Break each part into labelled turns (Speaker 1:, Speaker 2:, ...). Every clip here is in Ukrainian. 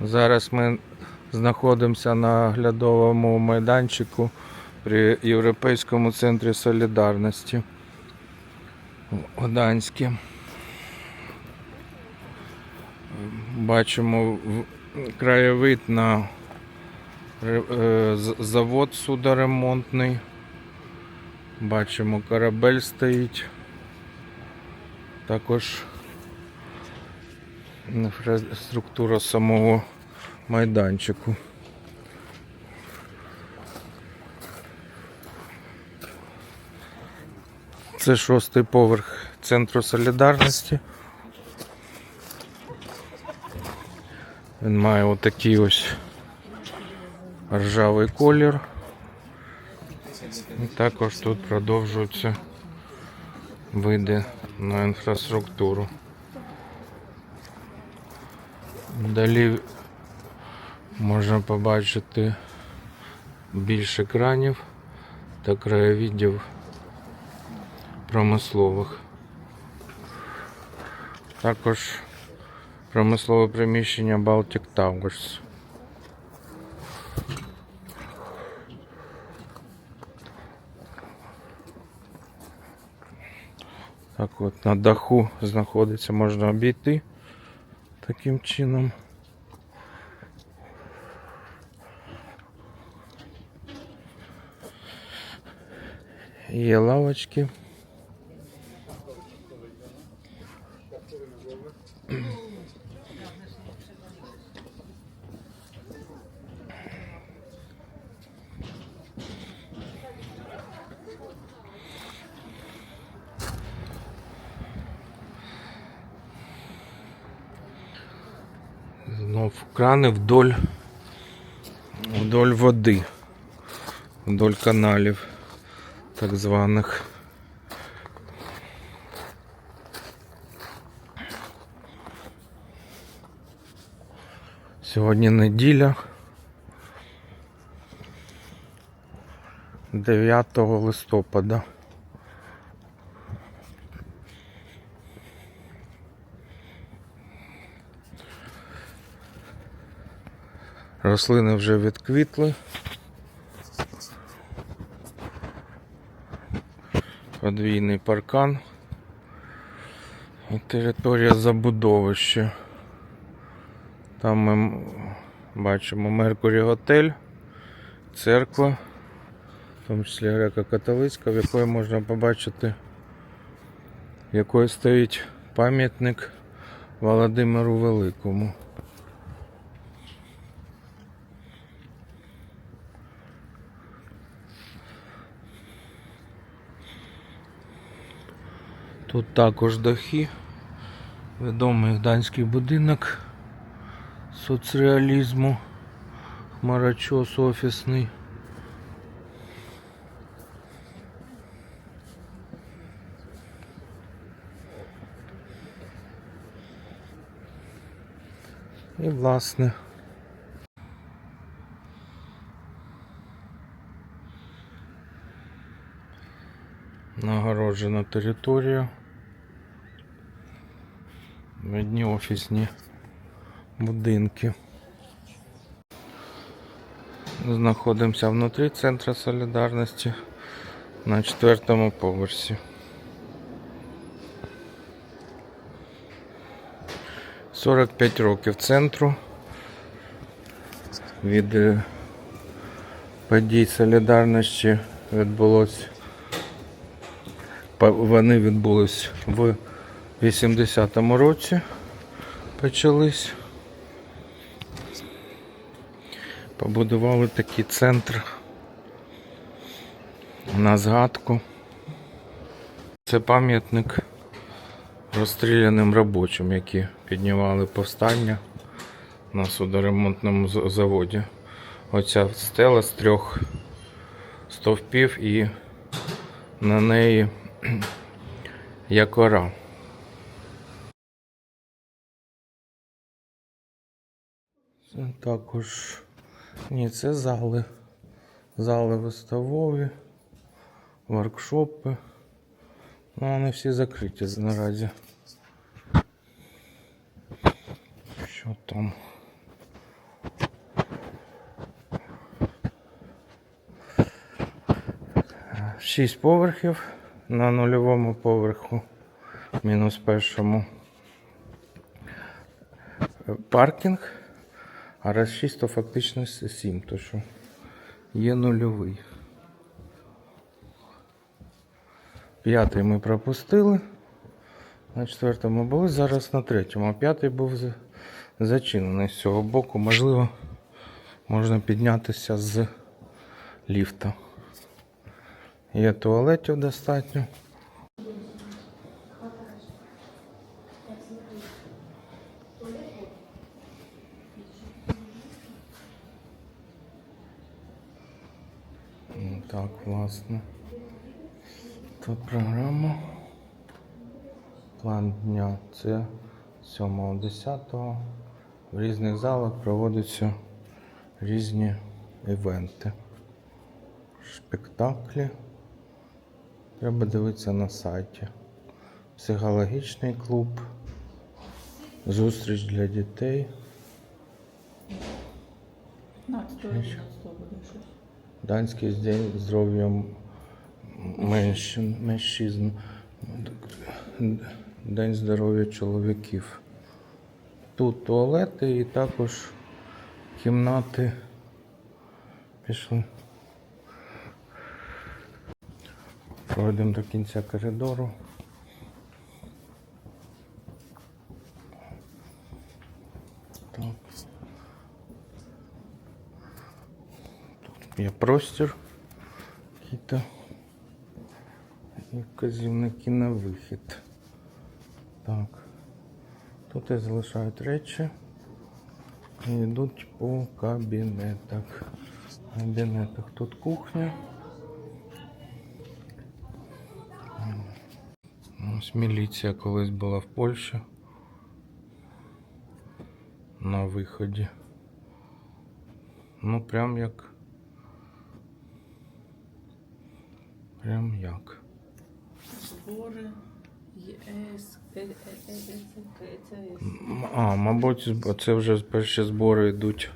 Speaker 1: Зараз ми знаходимося на оглядовому майданчику при Європейському центрі солідарності в Гданську. Бачимо краєвид на е, завод судоремонтний. Бачимо, корабель стоїть. Також інфраструктура самого майданчику. Це шостий поверх центру солідарності. Він має отакий ось ржавий колір. І також тут продовжуються види на інфраструктуру. Далі можна побачити більше екранів та краєвідів промислових. Також промислове приміщення Baltic Towers. Так от на даху знаходиться, можна обійти таким чином. Є лавочки. Крани вдоль, вдоль води, вдоль каналів так званих. Сьогодні неділя. 9 листопада. Рослини вже відквітли. Подвійний паркан. І територія забудови ще. Там ми бачимо Меркурі Готель, церква, в тому числі греко-католицька, в якої можна побачити, в якої стоїть пам'ятник Володимиру Великому. Тут також дахи, відомий гданський будинок соцреалізму, хмарочос офісний. І власне. Нагороджена територія. Одні офісні будинки. Знаходимося внутрі центру солідарності на четвертому поверсі. Сорок п'ять років центру від е, подій солідарності відбулось. Вони відбулись в 80-му році. Почались. Побудували такий центр на згадку. Це пам'ятник розстріляним робочим, які піднімали повстання на судоремонтному заводі. Оця стела з трьох стовпів і на неї якора. також. Ні, це зали. Зали виставові, воркшопи. Ну, вони всі закриті наразі. Що там? Шість поверхів на нульовому поверху, мінус першому. Паркінг а раз 6, то фактично 7, то що є нульовий. П'ятий ми пропустили. На четвертому були, зараз на третьому. А п'ятий був зачинений з цього боку. Можливо, можна піднятися з ліфта. Є туалетів достатньо. Так, власне. Тут програма. План дня це 7-10. В різних залах проводяться різні івенти. Спектаклі. Треба дивитися на сайті. Психологічний клуб. Зустріч для дітей.
Speaker 2: На,
Speaker 1: Данський день здоров'я меншин. День здоров'я чоловіків. Тут туалети і також кімнати. Пішли. Пройдемо до кінця коридору. Є простір. Який-то і вказівники на вихід. Так. Тут і залишають речі і йдуть по кабінетах. Кабінетах. Тут кухня. Ось міліція колись була в Польщі. На виході. Ну прям як. Прям як.
Speaker 2: Збори, ЄС, е, е, е,
Speaker 1: А, мабуть, це вже перші збори йдуть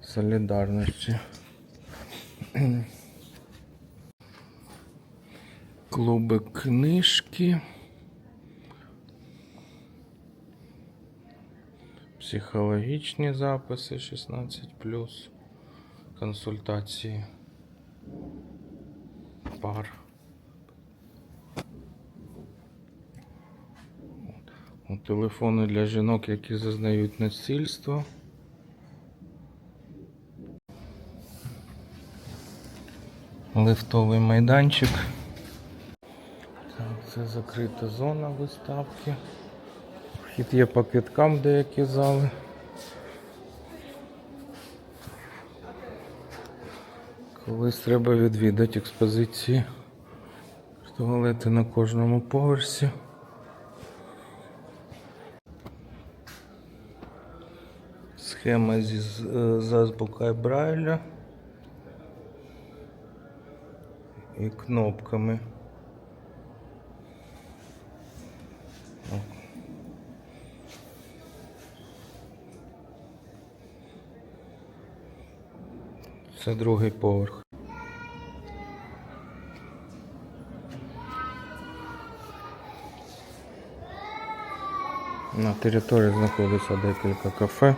Speaker 1: солідарності. Клуби книжки. Психологічні записи 16 консультації пар. Телефони для жінок, які зазнають насильство. Лифтовий майданчик. Це закрита зона виставки. Вхід є по квиткам деякі зали. Колись треба відвідати експозиції. Туалети на кожному поверсі. Схема зі з, е, з Брайля і кнопками. Це другий поверх. На території знаходиться декілька кафе.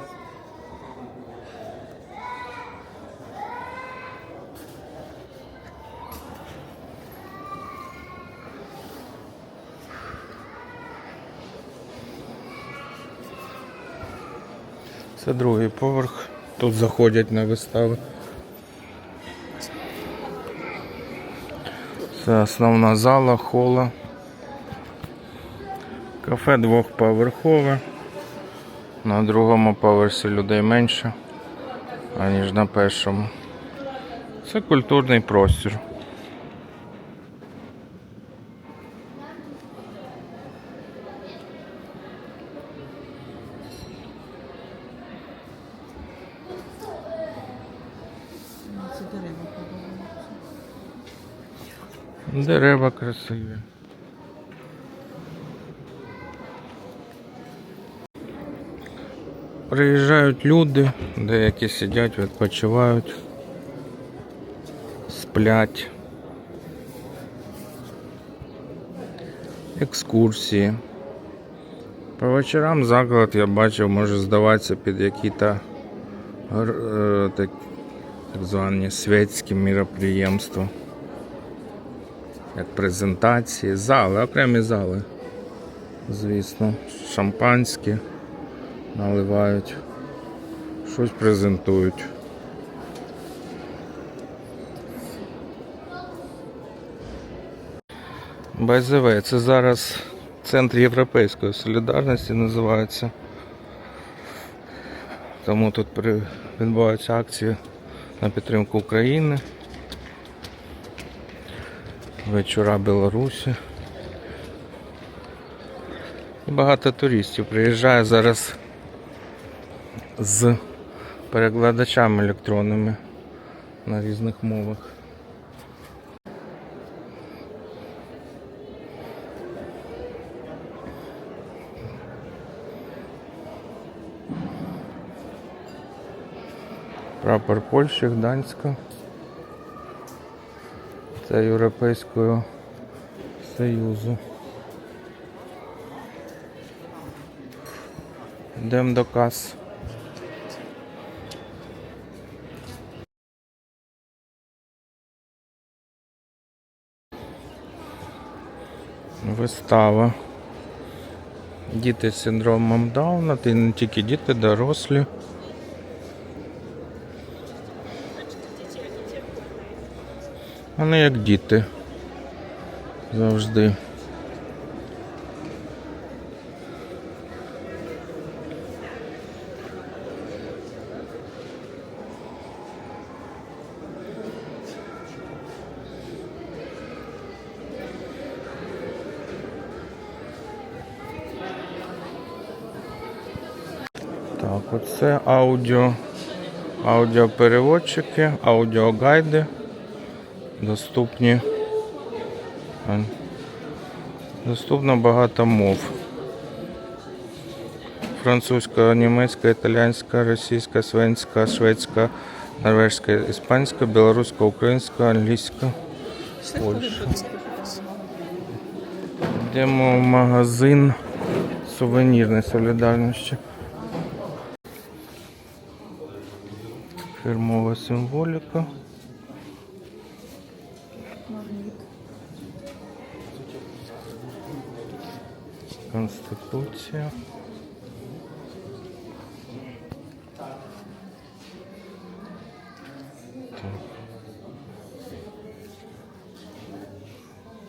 Speaker 1: Це другий поверх. Тут заходять на вистави. Це основна зала, хола. Кафе двохповерхове. На другому поверсі людей менше, аніж на першому. Це культурний простір.
Speaker 2: Дерева
Speaker 1: красиві. Приїжджають люди, деякі сидять, відпочивають, сплять. екскурсії. По вечорам заклад я бачив, може здаватися під які-то е, так, звані святські міроприємства. Як презентації, зали, окремі зали. Звісно, шампанське наливають, щось презентують. БЗВ, це зараз Центр Європейської солідарності називається. Тому тут відбуваються акції на підтримку України. Вечора Білорусі. Багато туристів приїжджає зараз з перекладачами електронними на різних мовах. Прапор Польщі, Гданська. Це Європейського Союзу. Йдемо до кас. Вистава. Діти з синдромом Дауна, ти не тільки діти, дорослі. Вони як діти. Завжди. Так, оце аудіо, аудіопереводчики, аудіогайди доступні. Доступно багато мов. Французька, німецька, італійська, російська, свенська, шведська, норвежська, іспанська, білоруська, українська, англійська. Польща. Йдемо в магазин сувенірної солідарності. Фірмова символіка. Конституція.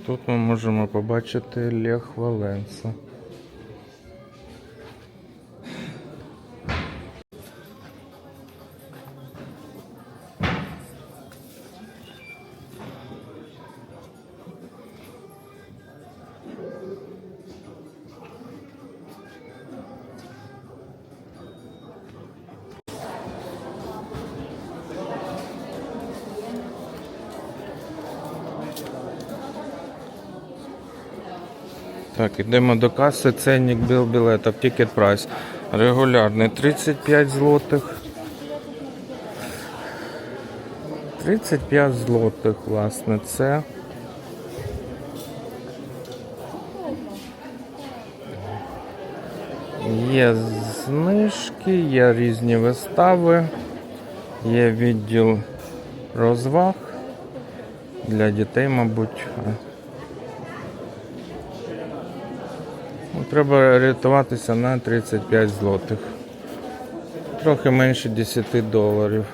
Speaker 1: Тут ми можемо побачити Лех Валенса. Так, ідемо до каси. Ценник біл білетів, тікет прайс. Регулярний 35 злотих. 35 злотих, власне, це. Є знижки, є різні вистави, є відділ розваг для дітей, мабуть. Треба орієнтуватися на 35 злотих. Трохи менше 10 доларів.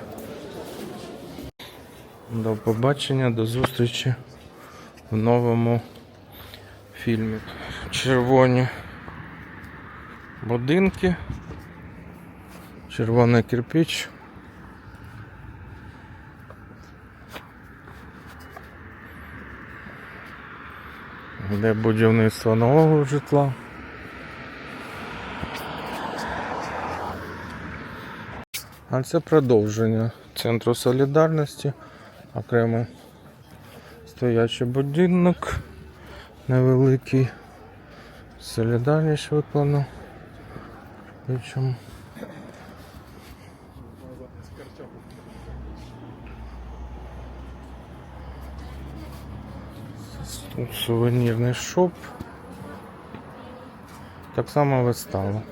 Speaker 1: До побачення, до зустрічі в новому фільмі. Червоні будинки. Червоний кирпич. Де будівництво нового житла. А це продовження центру солідарності. Окремо стоячий будинок невеликий. Солідарність виконана. Причому тут сувенірний шоп. Так само вистава.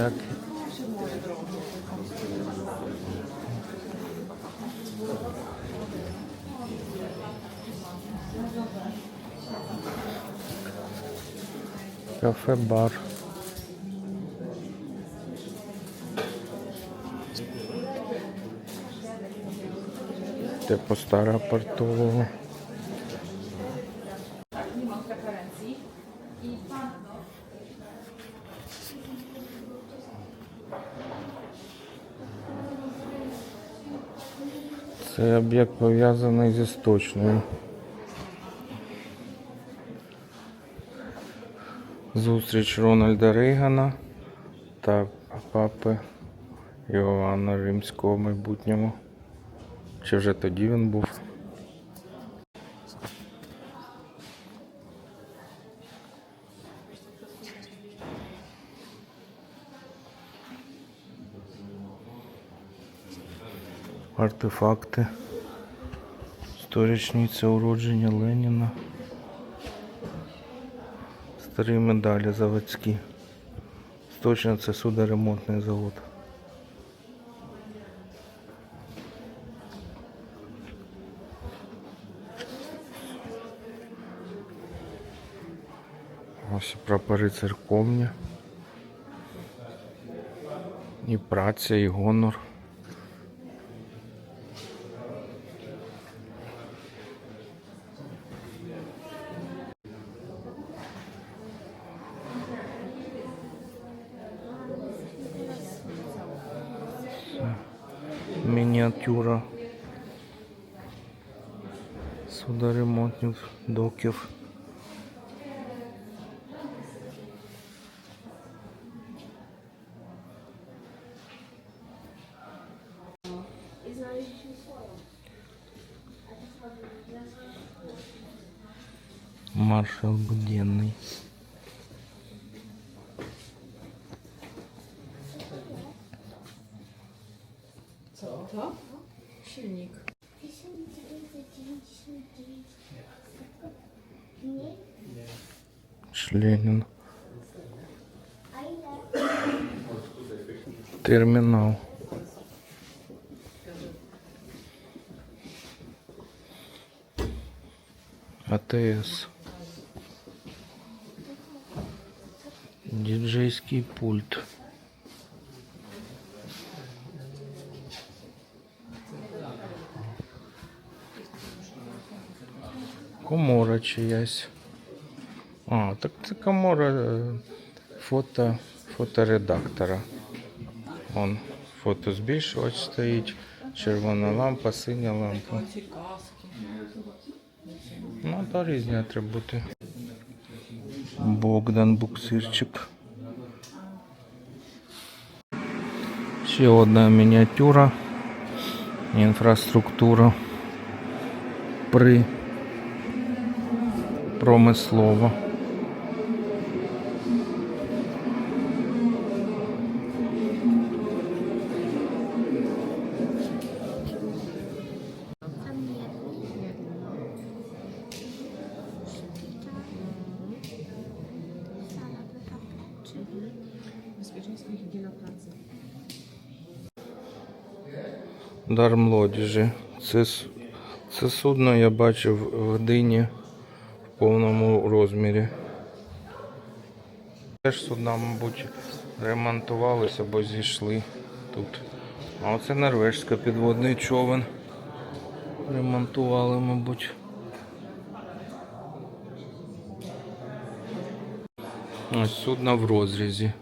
Speaker 1: Як кафе-бар. Типу стара портового. Це об'єкт пов'язаний зі сточною. Зустріч Рональда Рейгана та папи Іоанна Римського в майбутньому. Чи вже тоді він був? Артефакти. Сторічниця уродження Леніна. Старі медалі заводські. Точно це судоремонтний завод. Ось прапори церковні. І праця, і гонор. Судоремонтних доків. Маршал Буденный.
Speaker 2: Co to? Silnik.
Speaker 1: Ленин. Терминал. АТС. Диджейский пульт. Комора чиясь. А, так це комора е, фото, фоторедактора. Вон фотозбільшувач стоїть, червона лампа, синя лампа. Ну, та різні атрибути. Богдан буксирчик. Ще одна мініатюра. Інфраструктура при промислово.
Speaker 2: Bezpieczeństwo i higiena pracy.
Speaker 1: Дар млодіжі. Це, це судно я бачив в Гдині в повному розмірі. Теж судна, мабуть, ремонтувалися або зійшли тут. А оце норвежська підводний човен. Ремонтували, мабуть. Ось судно в розрізі.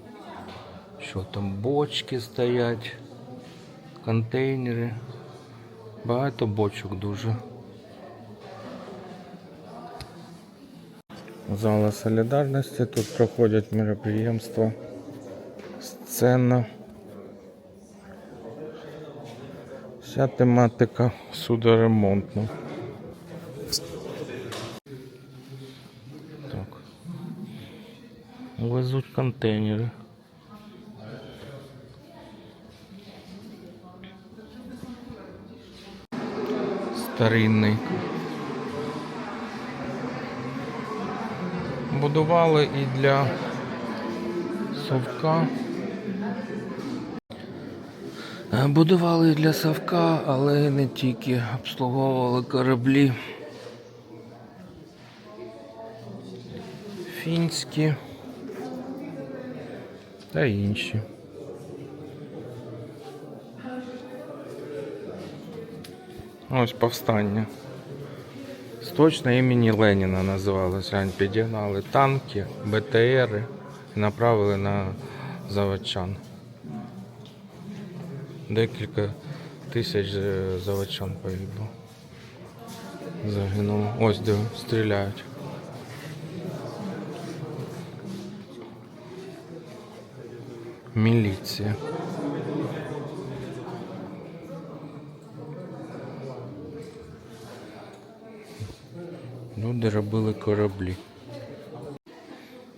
Speaker 1: Що там, бочки стоять, контейнери. Багато бочок дуже. Зала солідарності. Тут проходять мероприємства. Сцена. Вся тематика судоремонтна. Везуть контейнери. Старинний. Будували і для совка. Будували для совка, але не тільки обслуговували кораблі. Фінські та інші. Ось повстання. Сточно імені Леніна називалося. Підігнали танки, БТРи і направили на заводчан. Декілька тисяч е, заводчан погибло. Загинуло. Ось де стріляють. Міліція. Люди робили кораблі.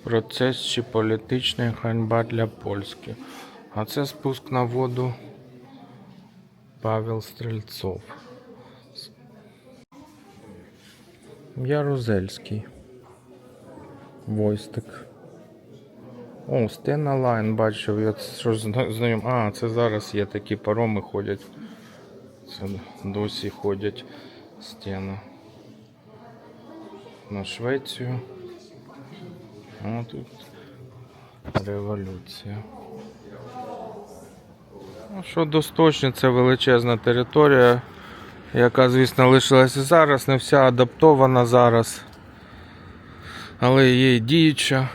Speaker 1: Процес чи політичний ганьба для Польщі. А це спуск на воду Павел Стрельцов. Ярузельський. Войстик. О, Стена Лайн бачив, я що знайом. А, це зараз є такі пароми ходять. Це досі ходять стіни. На Швецію. О, тут революція. Ну, що до це величезна територія, яка, звісно, лишилася зараз, не вся адаптована зараз. Але є і діюча.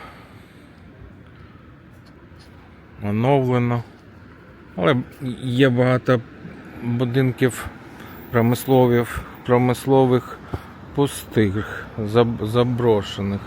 Speaker 1: Оновлено. Але є багато будинків промислових, пустих, заброшених.